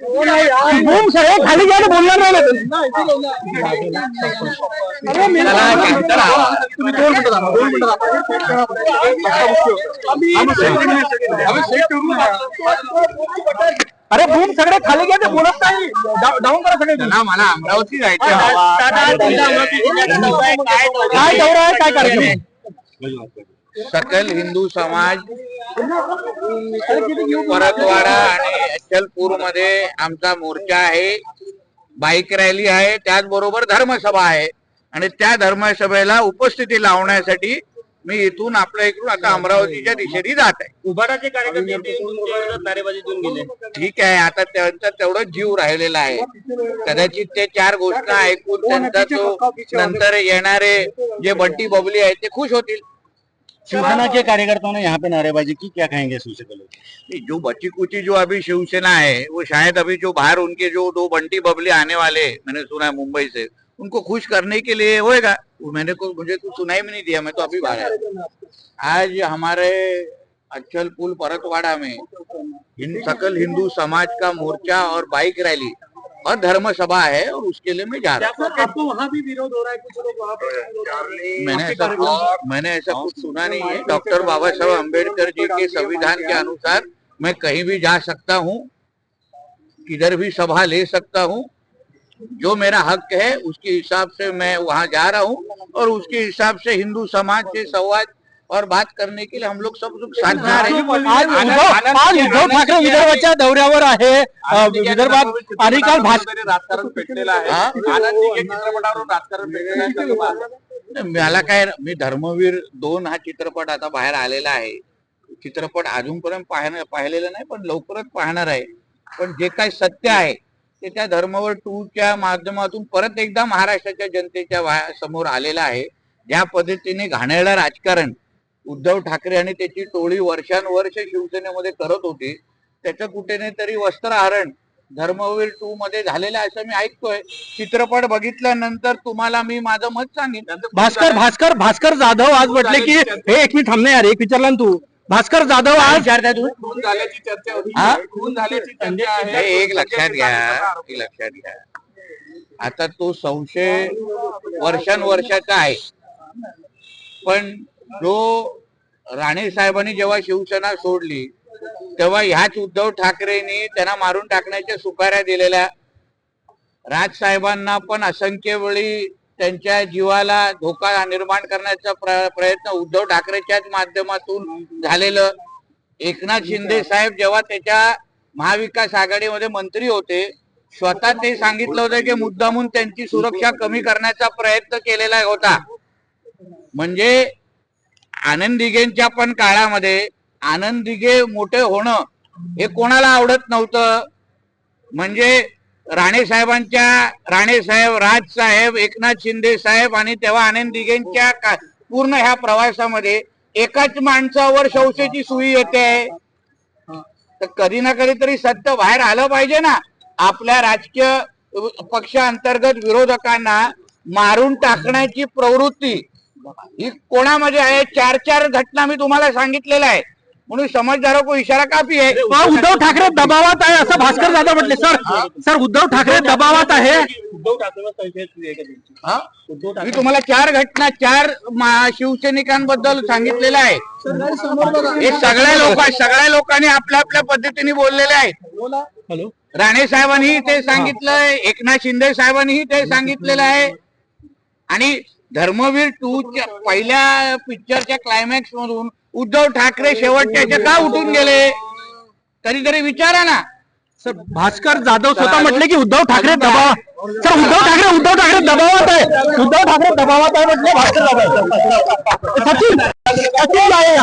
सगळे खाली घ्या बोलणार नाही अरे भूम सगळे खाली घ्या ते बोलत नाही डाऊन करा सगळे मला अमरावती जायचं काय दौरा आहे काय कार्यक्रम सकल हिंदू समाज परतवाडा आणि अचलपूरमध्ये आमचा मोर्चा आहे. बाईक रॅली आहे. त्याचबरोबर धर्मसभा आहे. आणि त्या धर्मसभेला उपस्थिती लावण्यासाठी मी इथून आपल्या इकडून आता अमरावतीच्या दिशेने जात आहे. कार्यकर्ते गेले. ठीक आहे. आता त्यांचा तेवढं जीव राहिलेला आहे. कदाचित ते चार गोष्टी ऐकून त्यांचा तो नंतर येणारे जे बंटी बबली आहेत ते खुश होतील. शिवसेना के कार्यकर्ताओं ने यहाँ पे नारेबाजी की क्या कहेंगे शिवसेना नहीं, जो बची कुची जो अभी शिवसेना है वो शायद अभी जो बाहर उनके जो दो बंटी बबली आने वाले मैंने सुना है मुंबई से उनको खुश करने के लिए होएगा? वो मैंने को मुझे कुछ सुनाई भी नहीं दिया मैं तो अभी बाहर आया आज हमारे अचल पुल परतवाड़ा में हिंद सकल हिंदू समाज का मोर्चा और बाइक रैली और धर्म सभा है और उसके लिए मैं जा रहा हूँ। आपको वहाँ भी विरोध हो रहा है कुछ लोग वहाँ पे मैंने ऐसा कुछ मैंने ऐसा कुछ सुना नहीं है। डॉक्टर बाबा साहब अंबेडकर जी के संविधान के अनुसार मैं कहीं भी जा सकता हूँ किधर भी सभा ले सकता हूँ जो मेरा हक है उसके हिसाब से मैं वहाँ जा रहा हूँ और उसके हिसाब से हिंदू समाज के संवाद और बात करने के लिए हम लोग सब लोग साथ में आ रहे हैं। आज उद्धव ठाकरे विदर्भाच्या दौऱ्यावर आहे। विदर्भात आणि काल राजकारण पेटलेलं आहे चित्रपटावरून राजकारण पेटलेलं आहे मला काय मी धर्मवीर दोन हा चित्रपट आता बाहेर आलेला आहे. चित्रपट अजूनपर्यंत पाहणं पाहिलेला नाही पण लवकरच पाहणार आहे. पण जे काही सत्य आहे ते त्या धर्मवर टूच्या माध्यमातून परत एकदा महाराष्ट्राच्या जनतेच्या समोर आलेलं आहे. ज्या पद्धतीने घाणेरडं राजकारण उद्धव ठाकरे आणि त्याची टोळी वर्षानुवर्ष शिवसेनेमध्ये करत होती. त्याचं कुठे तरी वस्त्रहरण धर्मवीर टू मध्ये झालेलं आहे असं मी ऐकतोय. चित्रपट बघितल्यानंतर तुम्हाला मी माझं मत सांगेन. भास्कर भास्कर भास्कर जाधव आज म्हटले की हे एक मिनिट थांबणे यार एक विचारला ना तू. भास्कर जाधव आज विचारताय तुम्ही खून झाल्याची चर्चा होती? खून झाल्याची चर्चा आहे. एक लक्षात घ्या. एक लक्षात घ्या. आता तो संशय वर्षानुवर्षाचा आहे. पण जो राणे साहेबांनी जेव्हा शिवसेना सोडली तेव्हा ह्याच उद्धव ठाकरेंनी त्यांना मारून टाकण्याच्या सुपाऱ्या दिलेल्या राज साहेबांना पण असंख्य वेळी त्यांच्या जीवाला धोका निर्माण करण्याचा प्रयत्न उद्धव ठाकरेच्याच माध्यमातून झालेलं. एकनाथ शिंदे साहेब जेव्हा त्याच्या महाविकास आघाडीमध्ये मंत्री होते स्वतः ते सांगितलं होतं की मुद्दामून त्यांची सुरक्षा कमी करण्याचा प्रयत्न केलेला होता. म्हणजे आनंद दिघेंच्या पण काळामध्ये आनंद दिघे मोठे होणं हे कोणाला आवडत नव्हतं. म्हणजे राणे साहेबांच्या राणे साहेब राज साहेब एकनाथ शिंदे साहेब आणि तेव्हा आनंद दिघेंच्या का- पूर्ण ह्या प्रवासामध्ये एकाच माणसावर शौशेची सुई येते. तर कधी ना कधी तरी सत्य बाहेर आलं पाहिजे ना. आपल्या राजकीय पक्षांतर्गत विरोधकांना मारून टाकण्याची प्रवृत्ती ही कोणामध्ये आहे? चार चार घटना मी तुम्हाला सांगितलेल्या आहे म्हणून समजदारों को इशारा काफी आहे? उद्धव ठाकरे दबावात आहे असं भास्कर जाधव म्हटले. सर सर उद्धव ठाकरे दबावात आहे? हा? मी तुम्हाला चार घटना चार शिवसैनिकांबद्दल सांगितलेलं आहे हे सगळ्या लोक सगळ्या लोकांनी आपल्या आपल्या पद्धतीने बोललेले आहेत. हॅलो. राणे साहेबांनी ते सांगितलंय एकनाथ शिंदे साहेबांनी ते सांगितलेलं आहे. आणि धर्मवीर टू च्या पहिल्या पिक्चरच्या क्लायमॅक्स मधून उद्धव ठाकरे शेवटच्या का उठून गेले? कधीतरी विचारा ना. सर भास्कर जाधव स्वतः म्हटले की उद्धव ठाकरे दबाव सर उद्धव ठाकरे उद्धव ठाकरे दबावात आहे. उद्धव ठाकरे दबावात आहे म्हटले भास्कर जाधव सचिन सचिन आहे.